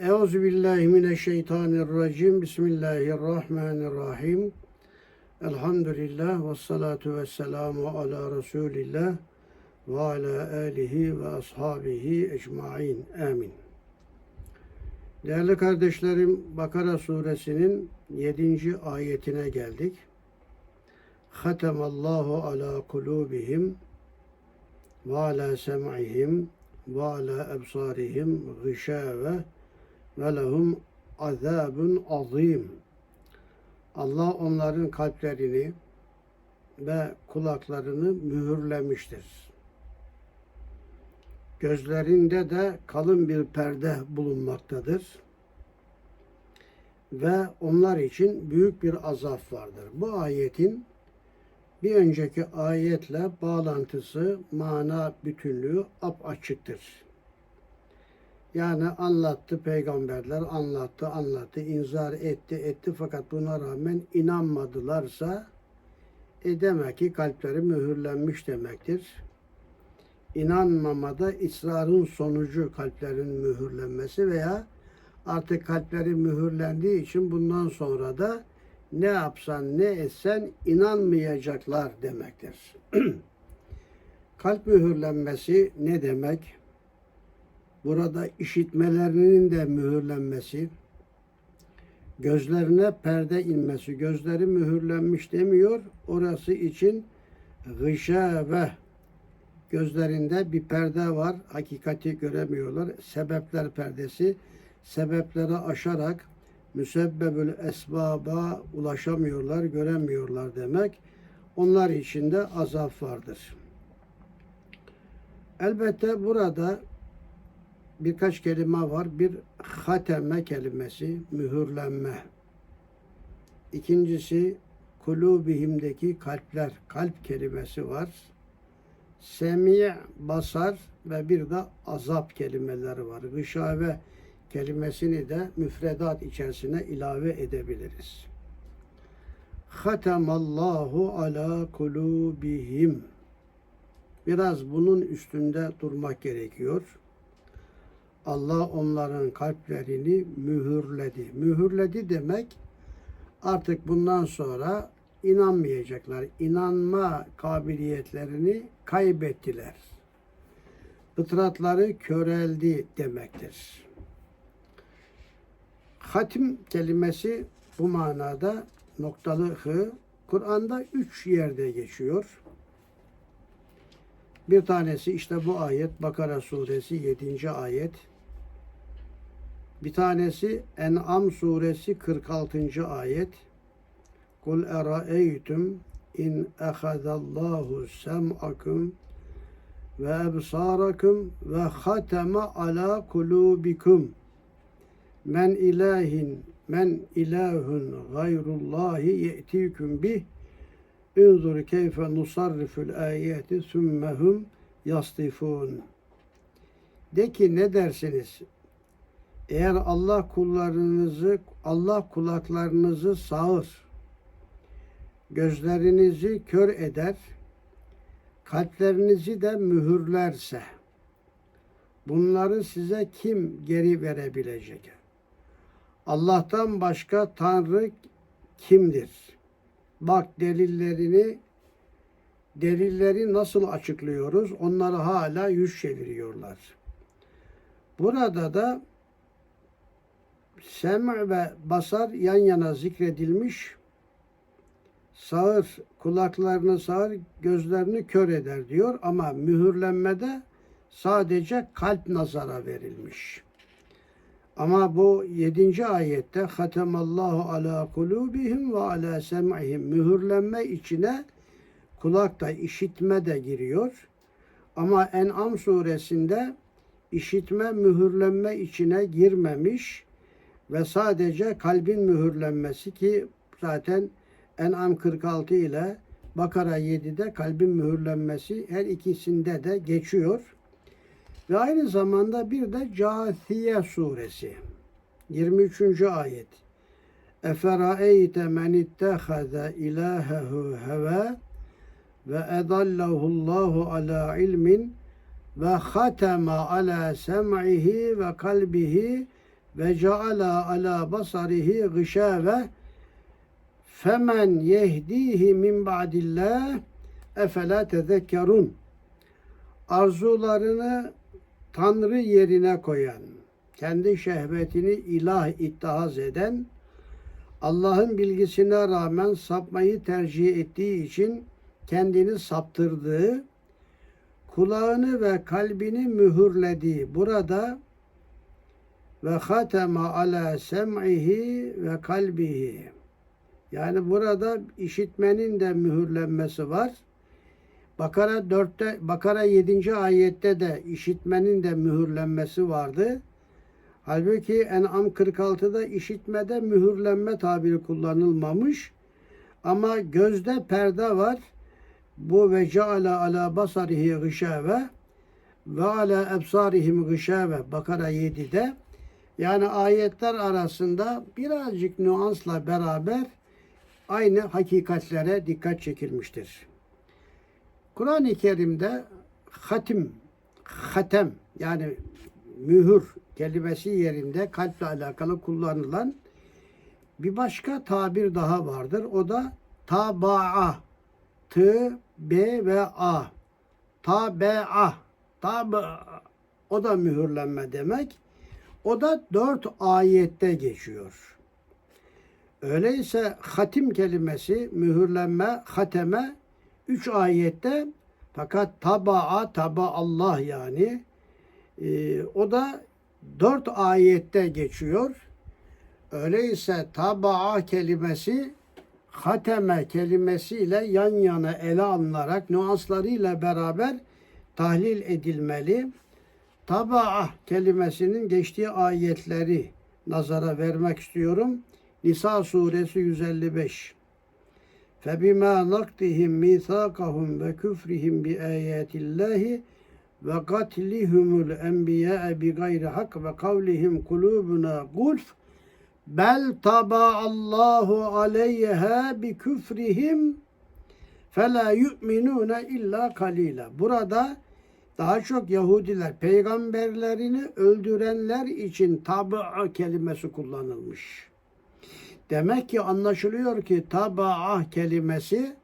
Euzu billahi mineşşeytanirracim. Bismillahirrahmanirrahim. Elhamdülillah ve salatu ve selamu ala Resulillah ve ala alihi ve ashabihi ecmain. Amin. Değerli kardeşlerim, Bakara suresinin 7. ayetine geldik. Hatemallahu ala kulubihim ve ala sem'ihim ve ala ebsarihim gışâve ve lehum azabun azim. Allah onların kalplerini ve kulaklarını mühürlemiştir. Gözlerinde de kalın bir perde bulunmaktadır. Ve onlar için büyük bir azap vardır. Bu ayetin bir önceki ayetle bağlantısı, mana bütünlüğü açıktır. Yani anlattı peygamberler, anlattı, anlattı, inzar etti, etti fakat buna rağmen inanmadılarsa e demek ki kalpleri mühürlenmiş demektir. İnanmamada ısrarın sonucu kalplerin mühürlenmesi veya artık kalpleri mühürlendiği için bundan sonra da ne yapsan ne etsen inanmayacaklar demektir. Kalp mühürlenmesi ne demek? Burada işitmelerinin de mühürlenmesi, gözlerine perde inmesi, gözleri mühürlenmiş demiyor. Orası için gışave gözlerinde bir perde var. Hakikati göremiyorlar. Sebepler perdesi. Sebepleri aşarak müsebbebül esbaba ulaşamıyorlar, göremiyorlar demek. Onlar için de azap vardır. Elbette burada birkaç kelime var. Bir hateme kelimesi, mühürlenme. İkincisi kulubihimdeki kalpler, kalp kelimesi var. Semi, basar ve bir de azap kelimeleri var. Gışave kelimesini de müfredat içerisine ilave edebiliriz. Hatemallahu ala kulubihim. Biraz bunun üstünde durmak gerekiyor. Allah onların kalplerini mühürledi. Mühürledi demek artık bundan sonra inanmayacaklar. İnanma kabiliyetlerini kaybettiler. Fıtratları köreldi demektir. Hatim kelimesi bu manada noktalı hı Kur'an'da üç yerde geçiyor. Bir tanesi işte bu ayet Bakara suresi 7. ayet. Bir tanesi En'am suresi 46. ayet. Kul eraeytum in ehadallahu sem'akum ve ebsarakum ve hateme ala kulubikum men ilahin men ilahun gayrullahi ye'tikum bih Ünzur keyfe nusarrifül ayeti sümmehum yastifun. De ki ne dersiniz? Eğer Allah kullarınızı, Allah kulaklarınızı sağır, gözlerinizi kör eder, kalplerinizi de mühürlerse, bunları size kim geri verebilecek? Allah'tan başka Tanrı kimdir? Bak delillerini delilleri nasıl açıklıyoruz? Onları hala yüz çeviriyorlar. Burada da sem ve basar yan yana zikredilmiş. Sağır, kulaklarını sağır, gözlerini kör eder diyor ama mühürlenmede sadece kalp nazara verilmiş. Ama bu yedinci ayette hatemallahu ala kulubihim ve ala sem'ihim mühürlenme içine kulak da işitme de giriyor. Ama En'am suresinde işitme mühürlenme içine girmemiş ve sadece kalbin mühürlenmesi ki zaten En'am 46 ile Bakara 7'de kalbin mühürlenmesi her ikisinde de geçiyor. Ve aynı zamanda bir de Câthiye suresi 23. ayet. Eferaeyte men ittehaze ilahehu heva ve edallahu Allahu ala ilmin ve hatema ala sem'ihi ve kalbihi ve ceala ala basarihi gışave femen yehdihi min ba'dillah efela tezekkerun. Arzularını Tanrı yerine koyan, kendi şehvetini ilah ittihaz eden, Allah'ın bilgisine rağmen sapmayı tercih ettiği için kendini saptırdığı, kulağını ve kalbini mühürlediği burada ve hatema ala sem'ihi ve kalbihi. Yani burada işitmenin de mühürlenmesi var. Bakara 4'te Bakara 7. ayette de işitmenin de mühürlenmesi vardı. Halbuki En'am 46'da işitmede mühürlenme tabiri kullanılmamış. Ama gözde perde var. Bu ve ceala ala basarihi gışave ve ala ebsarihim gışave Bakara 7'de yani ayetler arasında birazcık nüansla beraber aynı hakikatlere dikkat çekilmiştir. Kur'an-ı Kerim'de hatim, hatem yani mühür kelimesi yerinde kalple alakalı kullanılan bir başka tabir daha vardır. O da taba'a. T, B ve A. Tabe'a. Tabe'a. O da mühürlenme demek. O da dört ayette geçiyor. Öyleyse hatim kelimesi mühürlenme, hateme üç ayette fakat taba'a taba Allah yani e, o da dört ayette geçiyor. Öyleyse taba'a kelimesi hateme kelimesiyle yan yana ele alınarak nüanslarıyla beraber tahlil edilmeli. Taba'a kelimesinin geçtiği ayetleri nazara vermek istiyorum. Nisa suresi 155. فَبِمَا نَقْتِهِمْ مِيثَاقَهُمْ وَكُفْرِهِمْ بِآيَاتِ اللّٰهِ وَقَتْلِهُمُ الْاَنْبِيَاءَ بِغَيْرِ حَقٍّ وَقَوْلِهِمْ قُلُوبُنَا غُلْفٌ بَلْ طَبَعَ اللّٰهُ عَلَيْهَا بِكُفْرِهِمْ فَلَا يُؤْمِنُونَ اِلَّا قَلِيلًا Burada daha çok Yahudiler peygamberlerini öldürenler için tabi'a kelimesi kullanılmış. Demek ki anlaşılıyor ki taba'a kelimesi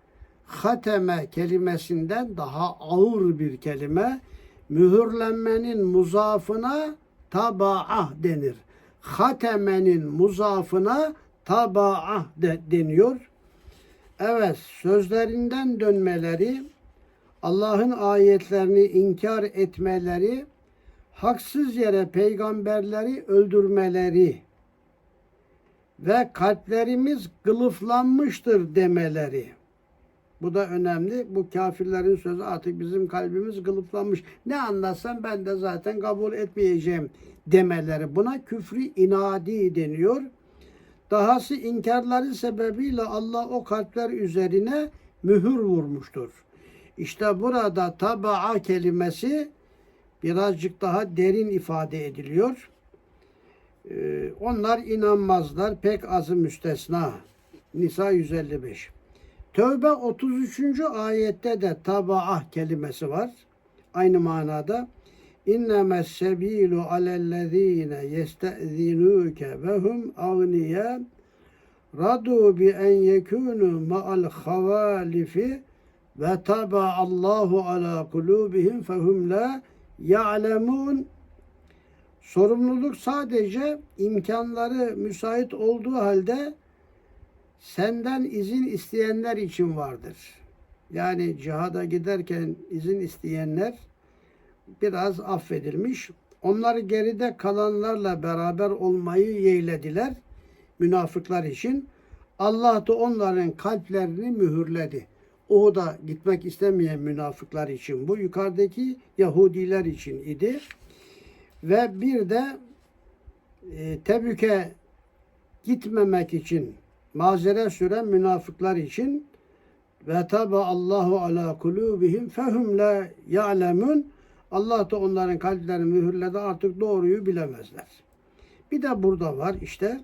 hateme kelimesinden daha ağır bir kelime. Mühürlenmenin muzafına taba'a denir. Hatemenin muzafına taba'a de, deniyor. Evet sözlerinden dönmeleri, Allah'ın ayetlerini inkar etmeleri, haksız yere peygamberleri öldürmeleri ve kalplerimiz kılıflanmıştır demeleri. Bu da önemli. Bu kafirlerin sözü artık bizim kalbimiz kılıflanmış. Ne anlatsam ben de zaten kabul etmeyeceğim demeleri. Buna küfrü inadi deniyor. Dahası inkarları sebebiyle Allah o kalpler üzerine mühür vurmuştur. İşte burada taba'a kelimesi birazcık daha derin ifade ediliyor. Ee, onlar inanmazlar. Pek azı müstesna. Nisa 155. Tövbe 33. ayette de tabaah kelimesi var. Aynı manada. İnnemes sebilu alellezine yestezinuke ve hum agniya radu bi en yekunu ma'al havalifi ve taba Allahu ala kulubihim fehum la ya'lemun Sorumluluk sadece imkanları müsait olduğu halde senden izin isteyenler için vardır. Yani cihada giderken izin isteyenler biraz affedilmiş. Onlar geride kalanlarla beraber olmayı yeğlediler münafıklar için. Allah da onların kalplerini mühürledi. Uhud'a gitmek istemeyen münafıklar için bu yukarıdaki Yahudiler için idi. Ve bir de e, Tebük'e gitmemek için mazeret süren münafıklar için ve taba Allahu ala kulubihim fehum la ya'lemun Allah da onların kalplerini mühürledi artık doğruyu bilemezler. Bir de burada var işte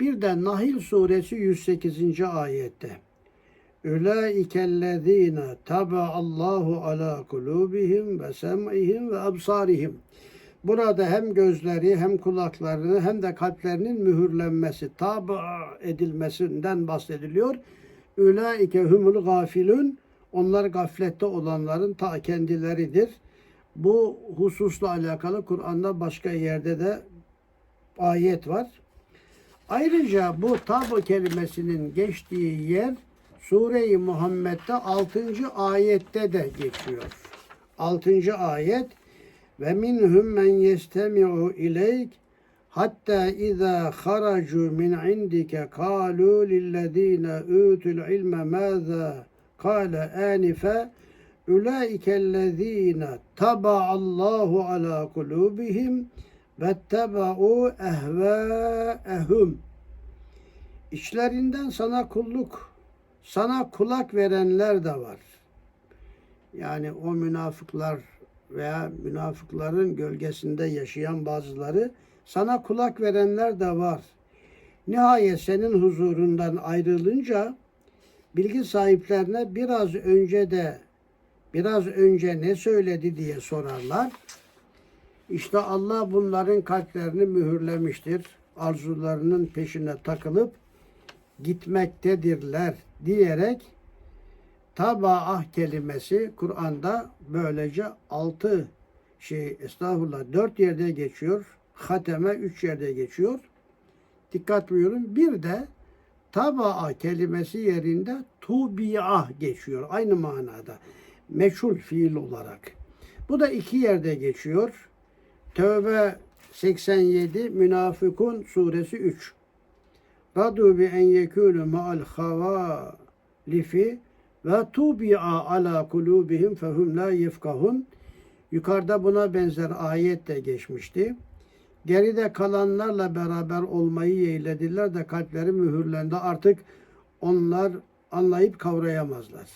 bir de Nahil suresi 108. ayette Ülaikellezine taba Allahu ala kulubihim ve sem'ihim ve absarihim Burada hem gözleri hem kulaklarını hem de kalplerinin mühürlenmesi, tabi edilmesinden bahsediliyor. Ülaike humul gafilun. Onlar gaflette olanların ta kendileridir. Bu hususla alakalı Kur'an'da başka yerde de ayet var. Ayrıca bu tabu kelimesinin geçtiği yer Sure-i Muhammed'de 6. ayette de geçiyor. 6. ayet ve minhum men yestemi'u ileyk hatta iza haracu min indike kalu lillezine utul ilme maza kâle anife ulaikellezine taba'allahu ala kulubihim vettebe'u ehvâehum İçlerinden sana kulluk, sana kulak verenler de var. Yani o münafıklar veya münafıkların gölgesinde yaşayan bazıları sana kulak verenler de var. Nihayet senin huzurundan ayrılınca bilgi sahiplerine biraz önce de biraz önce ne söyledi diye sorarlar. İşte Allah bunların kalplerini mühürlemiştir. Arzularının peşine takılıp gitmektedirler diyerek tabaah kelimesi Kur'an'da böylece altı şey estağfurullah dört yerde geçiyor. Hateme üç yerde geçiyor. Dikkat buyurun. Bir de taba'a kelimesi yerinde tubi'a geçiyor. Aynı manada. Meçhul fiil olarak. Bu da iki yerde geçiyor. Tövbe 87 Münafıkun suresi 3. Radu bi en yekûnü ma'al havalifi ve tubi'a ala kulubihim fehum la yefkahun. Yukarıda buna benzer ayet de geçmişti. Geride kalanlarla beraber olmayı yeğlediler de kalpleri mühürlendi. Artık onlar anlayıp kavrayamazlar.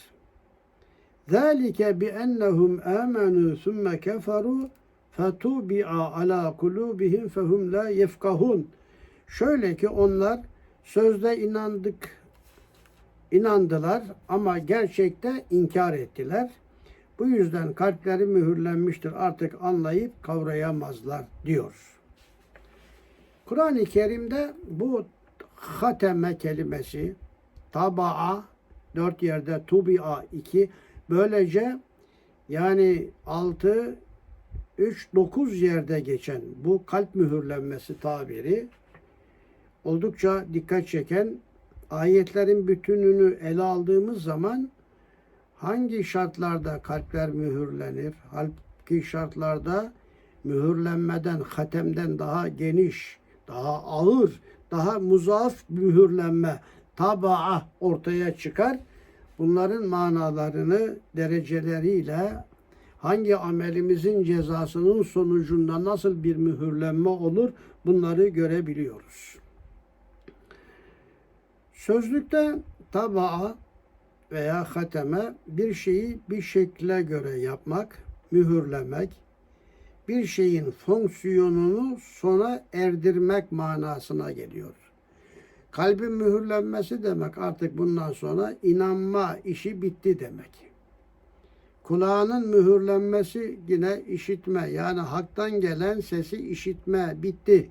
Zalike bi ennehum amenu summe keferu fetubi'a ala kulubihim fehum la yefkahun. Şöyle ki onlar sözde inandık, inandılar ama gerçekte inkar ettiler. Bu yüzden kalpleri mühürlenmiştir. Artık anlayıp kavrayamazlar diyor. Kur'an-ı Kerim'de bu hateme kelimesi taba'a dört yerde tubi'a iki böylece yani altı üç dokuz yerde geçen bu kalp mühürlenmesi tabiri oldukça dikkat çeken ayetlerin bütününü ele aldığımız zaman hangi şartlarda kalpler mühürlenir? Hangi şartlarda mühürlenmeden, hatemden daha geniş, daha ağır, daha muzaaf mühürlenme taba'a ortaya çıkar. Bunların manalarını dereceleriyle hangi amelimizin cezasının sonucunda nasıl bir mühürlenme olur bunları görebiliyoruz. Sözlükte tabağa veya hateme bir şeyi bir şekle göre yapmak, mühürlemek, bir şeyin fonksiyonunu sona erdirmek manasına geliyor. Kalbin mühürlenmesi demek artık bundan sonra inanma işi bitti demek. Kulağının mühürlenmesi yine işitme yani haktan gelen sesi işitme bitti.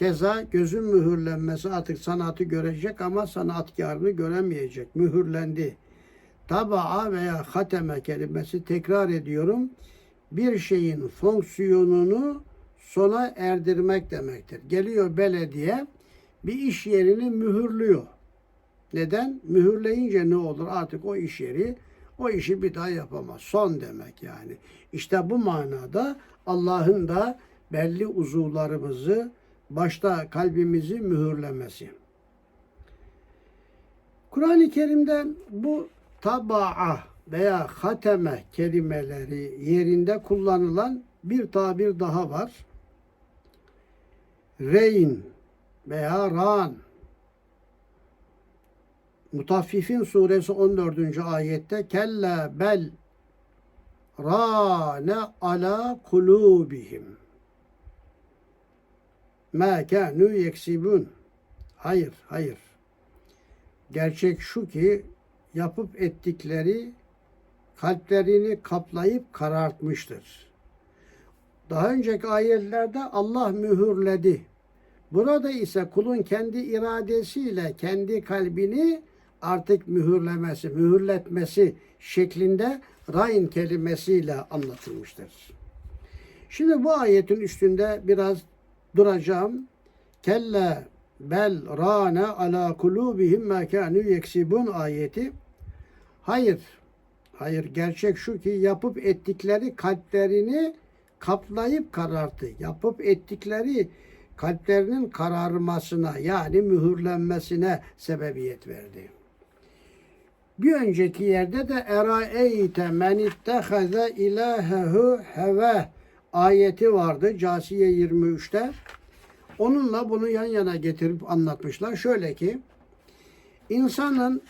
Keza gözün mühürlenmesi artık sanatı görecek ama sanatkarını göremeyecek. Mühürlendi. Taba'a veya hateme kelimesi tekrar ediyorum. Bir şeyin fonksiyonunu sona erdirmek demektir. Geliyor belediye bir iş yerini mühürlüyor. Neden? Mühürleyince ne olur? Artık o iş yeri o işi bir daha yapamaz. Son demek yani. İşte bu manada Allah'ın da belli uzuvlarımızı başta kalbimizi mühürlemesi. Kur'an-ı Kerim'de bu taba'a veya hateme kelimeleri yerinde kullanılan bir tabir daha var. Reyn veya ran. Mutaffifin suresi 14. ayette kella bel rane ala kulubihim ma kanu yeksibun. Hayır, hayır. Gerçek şu ki yapıp ettikleri kalplerini kaplayıp karartmıştır. Daha önceki ayetlerde Allah mühürledi. Burada ise kulun kendi iradesiyle kendi kalbini artık mühürlemesi, mühürletmesi şeklinde rain kelimesiyle anlatılmıştır. Şimdi bu ayetin üstünde biraz duracağım. Kelle bel rane ala kulubihim ma kanu yeksibun ayeti. Hayır. Hayır gerçek şu ki yapıp ettikleri kalplerini kaplayıp kararttı. Yapıp ettikleri kalplerinin kararmasına yani mühürlenmesine sebebiyet verdi. Bir önceki yerde de eraeyte men ittehaze ilahehu heve ayeti vardı Casiye 23'te. Onunla bunu yan yana getirip anlatmışlar. Şöyle ki insanın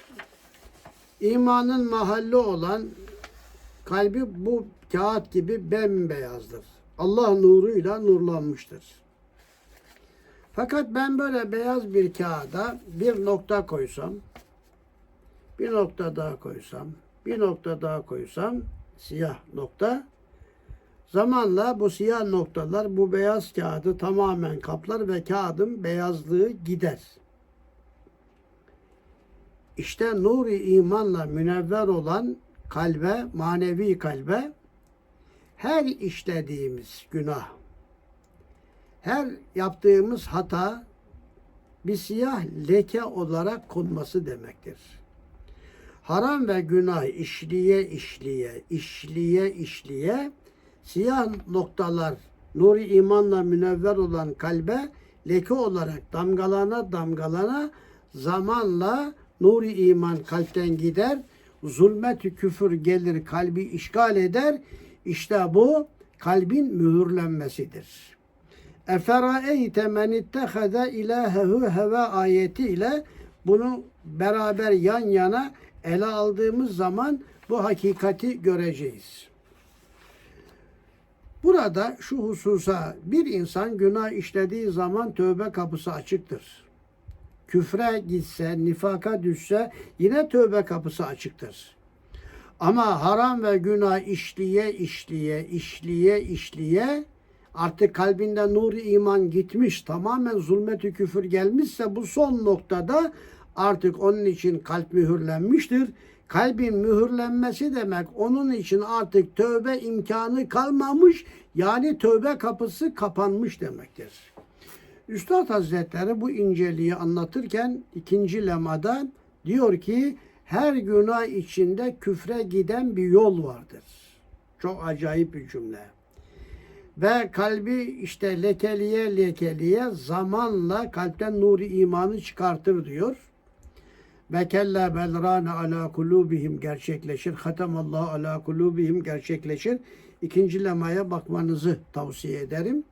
imanın mahalli olan kalbi bu kağıt gibi bembeyazdır. Allah nuruyla nurlanmıştır. Fakat ben böyle beyaz bir kağıda bir nokta koysam, bir nokta daha koysam, bir nokta daha koysam, siyah nokta, zamanla bu siyah noktalar bu beyaz kağıdı tamamen kaplar ve kağıdın beyazlığı gider. İşte nuri imanla münevver olan kalbe, manevi kalbe her işlediğimiz günah, her yaptığımız hata bir siyah leke olarak konması demektir. Haram ve günah işliye işliye, işliye işliye siyah noktalar nuri imanla münevver olan kalbe leke olarak damgalana damgalana zamanla nuri iman kalpten gider, zulmet küfür gelir kalbi işgal eder. İşte bu kalbin mühürlenmesidir. Eferaeyte men ittehade ilahehu heve ayeti ile bunu beraber yan yana ele aldığımız zaman bu hakikati göreceğiz. Burada şu hususa bir insan günah işlediği zaman tövbe kapısı açıktır. Küfre gitse, nifaka düşse yine tövbe kapısı açıktır. Ama haram ve günah işliye işliye işliye işliye artık kalbinde nur iman gitmiş tamamen zulmeti küfür gelmişse bu son noktada artık onun için kalp mühürlenmiştir. Kalbin mühürlenmesi demek onun için artık tövbe imkanı kalmamış yani tövbe kapısı kapanmış demektir. Üstad Hazretleri bu inceliği anlatırken ikinci lemada diyor ki her günah içinde küfre giden bir yol vardır. Çok acayip bir cümle. Ve kalbi işte lekeliye lekeliye zamanla kalpten nuri imanı çıkartır diyor. Ve kella belrane ala kulubihim gerçekleşir. Hatemallahu ala kulubihim gerçekleşir. İkinci lemaya bakmanızı tavsiye ederim.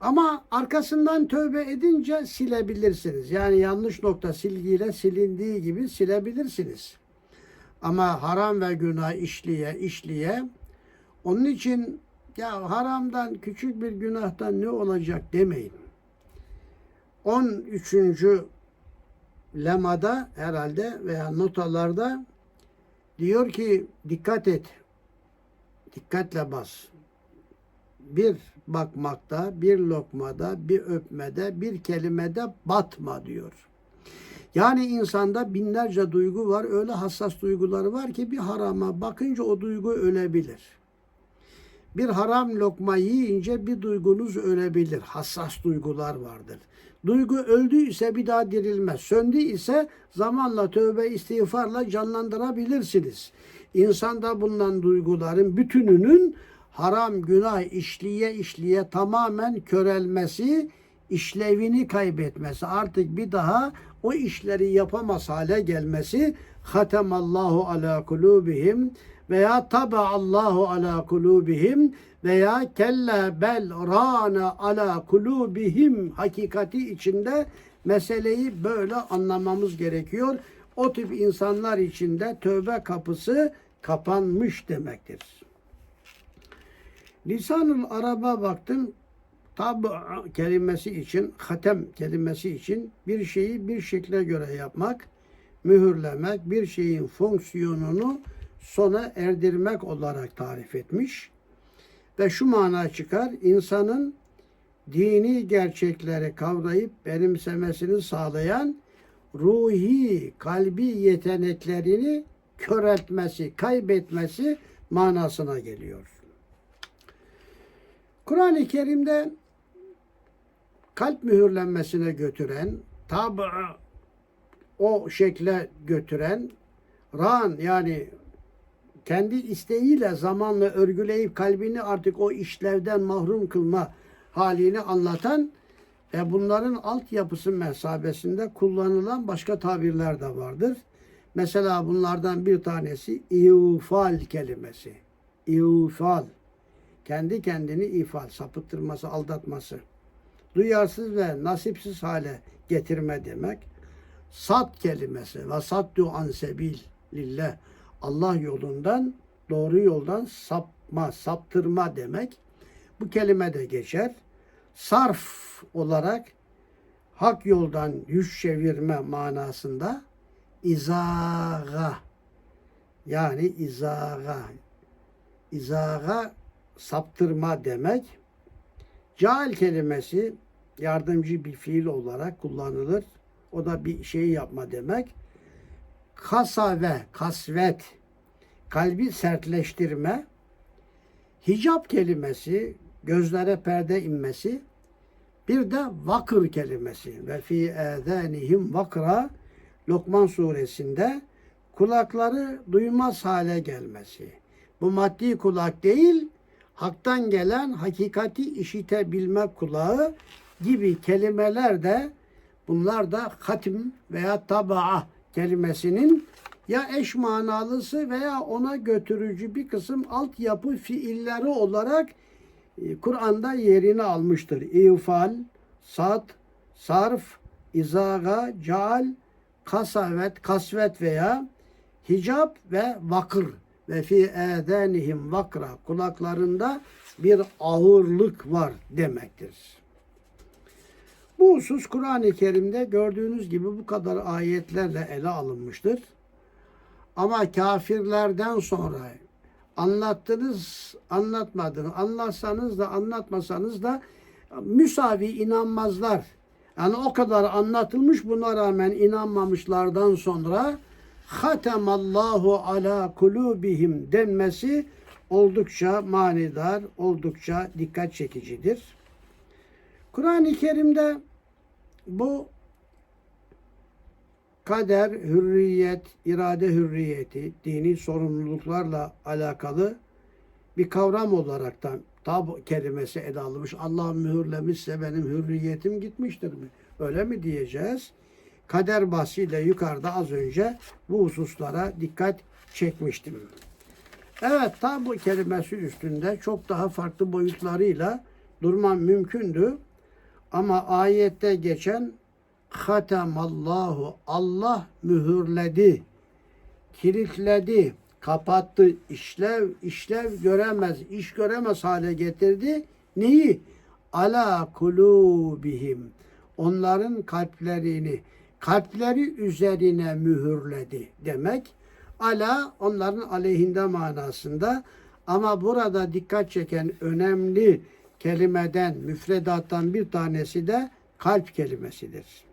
Ama arkasından tövbe edince silebilirsiniz. Yani yanlış nokta silgiyle silindiği gibi silebilirsiniz. Ama haram ve günah işliye işliye onun için ya haramdan küçük bir günahtan ne olacak demeyin. 13. lemada herhalde veya notalarda diyor ki dikkat et. Dikkatle bas bir bakmakta, bir lokmada, bir öpmede, bir kelimede batma diyor. Yani insanda binlerce duygu var. Öyle hassas duyguları var ki bir harama bakınca o duygu ölebilir. Bir haram lokma yiyince bir duygunuz ölebilir. Hassas duygular vardır. Duygu öldüyse bir daha dirilmez. Söndü ise zamanla tövbe istiğfarla canlandırabilirsiniz. İnsanda bulunan duyguların bütününün haram günah işliye işliye tamamen körelmesi, işlevini kaybetmesi, artık bir daha o işleri yapamaz hale gelmesi hatemallahu ala kulubihim veya Allahu ala kulubihim veya kella bel rana ala kulubihim hakikati içinde meseleyi böyle anlamamız gerekiyor. O tip insanlar içinde tövbe kapısı kapanmış demektir. Lisanul Arab'a baktım. Tab kelimesi için, hatem kelimesi için bir şeyi bir şekle göre yapmak, mühürlemek, bir şeyin fonksiyonunu sona erdirmek olarak tarif etmiş. Ve şu mana çıkar, insanın dini gerçekleri kavrayıp benimsemesini sağlayan ruhi, kalbi yeteneklerini köreltmesi, kaybetmesi manasına geliyor. Kur'an-ı Kerim'de kalp mühürlenmesine götüren, tabi o şekle götüren, ran yani kendi isteğiyle zamanla örgüleyip kalbini artık o işlevden mahrum kılma halini anlatan ve bunların altyapısı mesabesinde kullanılan başka tabirler de vardır. Mesela bunlardan bir tanesi ifal kelimesi. İfal. Kendi kendini ifal, sapıttırması, aldatması. Duyarsız ve nasipsiz hale getirme demek. Sat kelimesi ve sattu an sebil lillah. Allah yolundan, doğru yoldan sapma, saptırma demek. Bu kelime de geçer. Sarf olarak hak yoldan yüz çevirme manasında izaga yani izaga izaga saptırma demek. Cahil kelimesi yardımcı bir fiil olarak kullanılır. O da bir şey yapma demek. Kasave, kasvet, kalbi sertleştirme. Hicap kelimesi, gözlere perde inmesi. Bir de vakır kelimesi. Ve fi edanihim vakra Lokman suresinde kulakları duymaz hale gelmesi. Bu maddi kulak değil, haktan gelen hakikati işitebilme kulağı gibi kelimeler de bunlar da hatim veya tabaa kelimesinin ya eş manalısı veya ona götürücü bir kısım altyapı fiilleri olarak Kur'an'da yerini almıştır. İfal, sat, sarf, izaga, caal, kasavet, kasvet veya hicap ve vakır ve fi edanihim vakra kulaklarında bir ağırlık var demektir. Bu husus Kur'an-ı Kerim'de gördüğünüz gibi bu kadar ayetlerle ele alınmıştır. Ama kafirlerden sonra anlattınız, anlatmadınız, anlatsanız da anlatmasanız da müsavi inanmazlar. Yani o kadar anlatılmış buna rağmen inanmamışlardan sonra hatemallahu ala kulubihim denmesi oldukça manidar, oldukça dikkat çekicidir. Kur'an-ı Kerim'de bu kader, hürriyet, irade hürriyeti, dini sorumluluklarla alakalı bir kavram olaraktan tab kelimesi ele alınmış. Allah mühürlemişse benim hürriyetim gitmiştir mi? Öyle mi diyeceğiz? Kader bahsiyle yukarıda az önce bu hususlara dikkat çekmiştim. Evet tabu kelimesi üstünde çok daha farklı boyutlarıyla durmam mümkündü. Ama ayette geçen hatemallahu Allah mühürledi, kilitledi, kapattı, işlev işlev göremez, iş göremez hale getirdi. Neyi? Ala kulubihim. Onların kalplerini, kalpleri üzerine mühürledi demek. Ala onların aleyhinde manasında ama burada dikkat çeken önemli kelimeden, müfredattan bir tanesi de kalp kelimesidir.